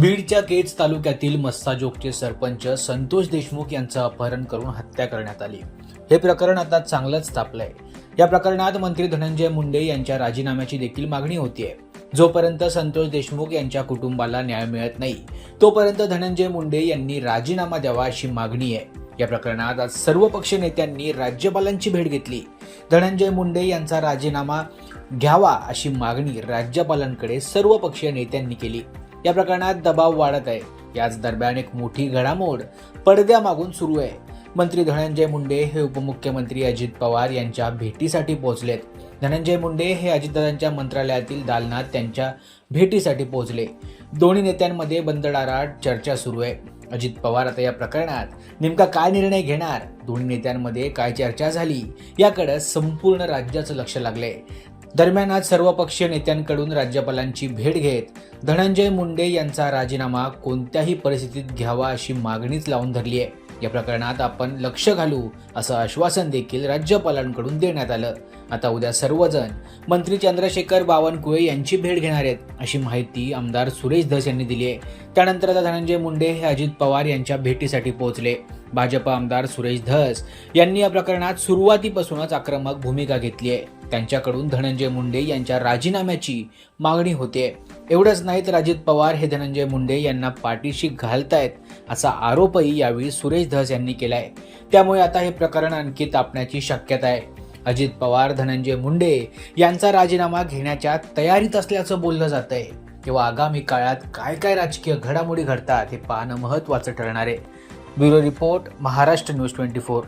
बीडच्या केज तालुक्यातील मस्साजोगचे सरपंच संतोष देशमुख यांचं अपहरण करून हत्या करण्यात आली. हे प्रकरण आता चांगलंच तापलंय. या प्रकरणात मंत्री धनंजय मुंडे यांच्या राजीनाम्याची देखील मागणी होतीये. जोपर्यंत संतोष देशमुख यांच्या कुटुंबाला न्याय मिळत नाही तोपर्यंत धनंजय मुंडे यांनी राजीनामा द्यावा अशी मागणी आहे या प्रकरणात आज सर्व पक्ष नेत्यांनी राज्यपालांची भेट घेतली. धनंजय मुंडे यांचा राजीनामा घ्यावा अशी मागणी राज्यपालांकडे सर्व पक्षीय नेत्यांनी केली. या प्रकरणात दबाव वाढत आहे. याच दरम्यान एक मोठी घडामोड पडद्यामागून सुरू आहे. मंत्री धनंजय मुंडे हे उपमुख्यमंत्री अजित पवार यांच्या भेटीसाठी पोहोचलेत. धनंजय मुंडे हे अजितदादांच्या मंत्रालयातील दालनात त्यांच्या भेटीसाठी पोहोचले. दोन्ही नेत्यांमध्ये बंदडाराट चर्चा सुरू आहे. अजित पवार आता या प्रकरणात नेमका काय निर्णय घेणार? दोन्ही नेत्यांमध्ये काय चर्चा झाली? याकडे संपूर्ण राज्याचं लक्ष लागले दरम्यान आज सर्वपक्षीय नेत्यांकडून राज्यपालांची भेट घेत धनंजय मुंडे यांचा राजीनामा कोणत्याही परिस्थितीत घ्यावा अशी मागणीच लावून धरली आहे. या प्रकरणात आपण लक्ष घालू असं आश्वासन देखील राज्यपालांकडून देण्यात आलं. आता उद्या सर्वजण मंत्री चंद्रशेखर बावनकुळे यांची भेट घेणार आहेत अशी माहिती आमदार सुरेश धस यांनी दिली आहे. त्यानंतर आता धनंजय मुंडे हे अजित पवार यांच्या भेटीसाठी पोहोचले. भाजप आमदार सुरेश धस यांनी या प्रकरणात सुरुवातीपासूनच आक्रमक भूमिका घेतली आहे. त्यांच्याकडून धनंजय मुंडे यांच्या राजीनाम्याची मागणी होते. एवढंच नाही तर अजित पवार हे धनंजय मुंडे यांना पाठीशी घालतायत असा आरोपही यावेळी सुरेश धस यांनी केलाय. त्यामुळे आता हे प्रकरण आणखी तापण्याची शक्यता आहे. अजित पवार धनंजय मुंडे यांचा राजीनामा घेण्याच्या तयारीत असल्याचं बोललं जात आहे किंवा आगामी काळात काय काय राजकीय घडामोडी घडतात हे पाहणं महत्त्वाचं ठरणार आहे. Bureau report Maharashtra news twenty four.